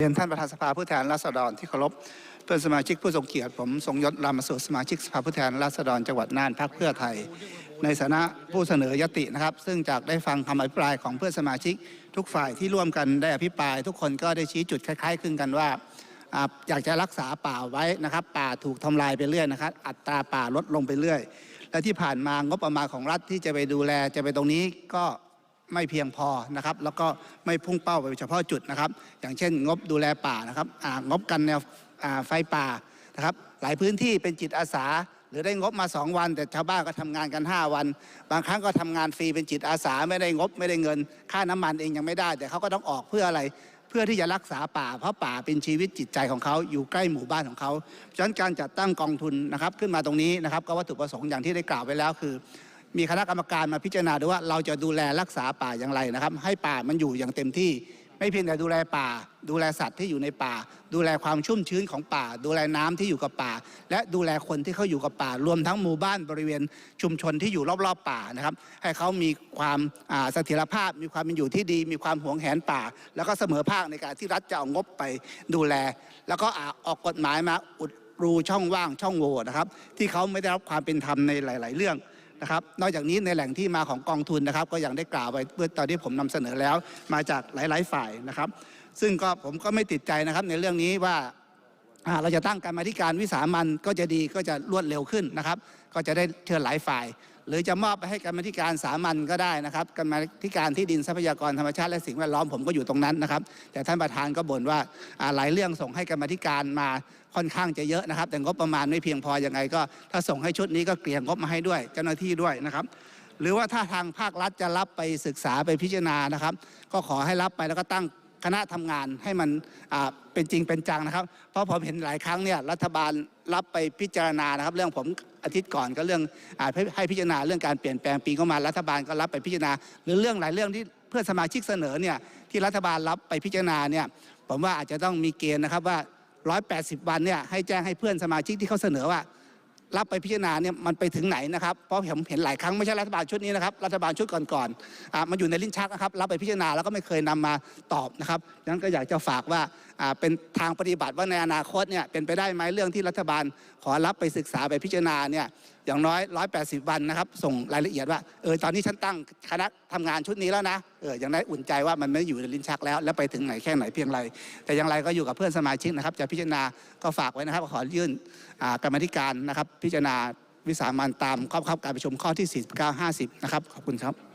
เรียนท่านประธานสภาผู้แทนราษฎรที่เคารพเพื่อนสมาชิกผู้ทรงเกียรติผมทรงยศรามสูตรสมาชิกสภาผู้แทนราษฎรจังหวัดน่านพรรคเพื่อไทย ในฐานะผู้เสนอยตินะครับ ซึ่งจากได้ฟังคำอภิปรายของเพื่อนสมาชิกทุกฝ่ายที่ร่วมกันได้อภิปราย ทุกคนก็ได้ชี้จุดคล้ายๆคลึงกันว่าอ่าอยากจะรักษาป่าไว้นะครับ ป่าถูกทำลายไปเรื่อยนะครับ อัตราป่าลดลงไปเรื่อย และที่ผ่านมางบประมาณของรัฐที่จะไปดูแลจะไปตรงนี้ก็ ไม่เพียงพอนะครับ แล้วก็ไม่พุ่งเป้าไปเฉพาะจุดนะครับ อย่างเช่น งบดูแลป่านะครับงบกันแนวไฟป่านะครับ หลายพื้นที่เป็นจิตอาสา หรือได้งบมา 2 วัน แต่ชาวบ้านก็ทำงานกัน 5 วัน บางครั้งก็ทำงานฟรีเป็นจิตอาสา ไม่ได้งบไม่ได้เงิน ค่าน้ำมันเองยังไม่ได้ แต่เขาก็ต้องออกเพื่ออะไรเพื่อที่จะรักษาป่า เพราะป่าเป็นชีวิตจิตใจของเขาอยู่ใกล้หมู่บ้านของเขาฉะนั้นการจัดตั้งกองทุนนะครับ ขึ้นมาตรงนี้นะครับ ก็วัตถุประสงค์อย่างที่ได้กล่าวไว้แล้วคือ มีคณะกรรมการมาพิจารณาดูว่าเราจะดูแลรักษาป่าอย่างไรนะครับ ให้ป่ามันอยู่อย่างเต็มที่ ไม่เพียงแต่ดูแลป่า ดูแลสัตว์ที่อยู่ในป่า ดูแลความชุ่มชื้นของป่า ดูแลน้ำที่อยู่กับป่า และดูแลคนที่เขาอยู่กับป่า รวมทั้งหมู่บ้านบริเวณชุมชนที่อยู่รอบๆป่านะครับ ให้เขามีความเสถียรภาพ มีความเป็นอยู่ที่ดี มีความหวงแหนป่า แล้วก็เสมอภาคในการที่รัฐจะเอางบไปดูแล แล้วก็ออกกฎหมายมาอุดรูช่องว่างช่องโหว่นะครับ ที่เขาไม่ได้รับความเป็นธรรมในหลาย ๆ เรื่อง นะครับนอกจากนี้ในแหล่งที่มาของกองทุนนะครับ ก็อย่างได้กล่าวไปเมื่อตอนที่ผมนำเสนอแล้ว มาจากหลาย ๆ ฝ่ายนะครับ ซึ่งก็ผมก็ไม่ติดใจนะครับในเรื่องนี้ว่าอ่าเราจะตั้งการมาธิการวิสามันก็จะดีก็จะรวดเร็วขึ้นนะครับ ก็จะได้เชิญหลายฝ่าย หรือจะมอบไปให้การมาธิการสามัญก็ได้นะครับการมาธิการที่ดินทรัพยากรธรรมชาติและสิ่งแวดล้อมผมก็อยู่ตรงนั้นนะครับ แต่ท่านประธานก็บ่นว่าหลายเรื่องส่งให้การมาธิการมาค่อนข้างจะเยอะนะครับ แต่งบประมาณไม่เพียงพอยังไงก็ ถ้าส่งให้ชุดนี้ก็เกลี่ยงบมาให้ด้วยเจ้าหน้าที่ด้วยนะครับ หรือว่าถ้าทางภาครัฐจะรับไปศึกษาไปพิจารณานะครับ ก็ขอให้รับไปแล้วก็ตั้งคณะทำงานให้มันเป็นจริงเป็นจังนะครับ เพราะผมเห็นหลายครั้งเนี่ยรัฐบาล รับไปพิจารณานะครับ เรื่องผมอาทิตย์ก่อนก็เรื่องอาให้ให้พิจารณาเรื่องการเปลี่ยนแปลงปีงบประมารัฐบาลก็รับไปพิจารณา หรือเรื่องหลายเรื่องที่เพื่อนสมาชิกเสนอเนี่ยที่รัฐบาลรับไปพิจารณาเนี่ยผมว่าอาจจะต้องมีเกณฑ์นะครับว่า 180 วันเนี่ยให้แจ้งให้เพื่อนสมาชิกที่เขาเสนอว่า รับไปพิจารณาเนี่ยมันไปถึงไหนนะครับเพราะผมเห็นหลายครั้งไม่ใช่รัฐบาลชุดนี้นะครับรัฐบาลชุดก่อนๆอ่ามันอยู่ในลิ้นชักนะครับรับไปพิจารณาแล้วก็ไม่เคยนำมาตอบนะครับดังนั้นก็อยากจะฝากว่า เป็นทางปฏิบัติว่าในอนาคตเนี่ยเป็นไปได้ไหมเรื่องที่รัฐบาลขอรับไปศึกษาไปพิจารณาเนี่ยอย่างน้อย 180 วันนะครับ ส่งรายละเอียดว่าเออตอนนี้ฉันตั้งคณะทำงานชุดนี้แล้วนะเอออย่างได้อยอุ่นใจว่ามันไม่อยู่ในลิ้นชักแล้ว แล้วไปถึงไหนแค่ไหนเพียงไร แต่อย่างไรก็อยู่กับเพื่อนสมาชิกนะครับ จะพิจารณาก็ฝากไว้นะครับ ขอยื่นอ่ากรรมธิการนะครับ พิจารณาวิสามันตามข้อบังคับการประชุมข้อที่ 49 50 นะครับ ขอบคุณครับ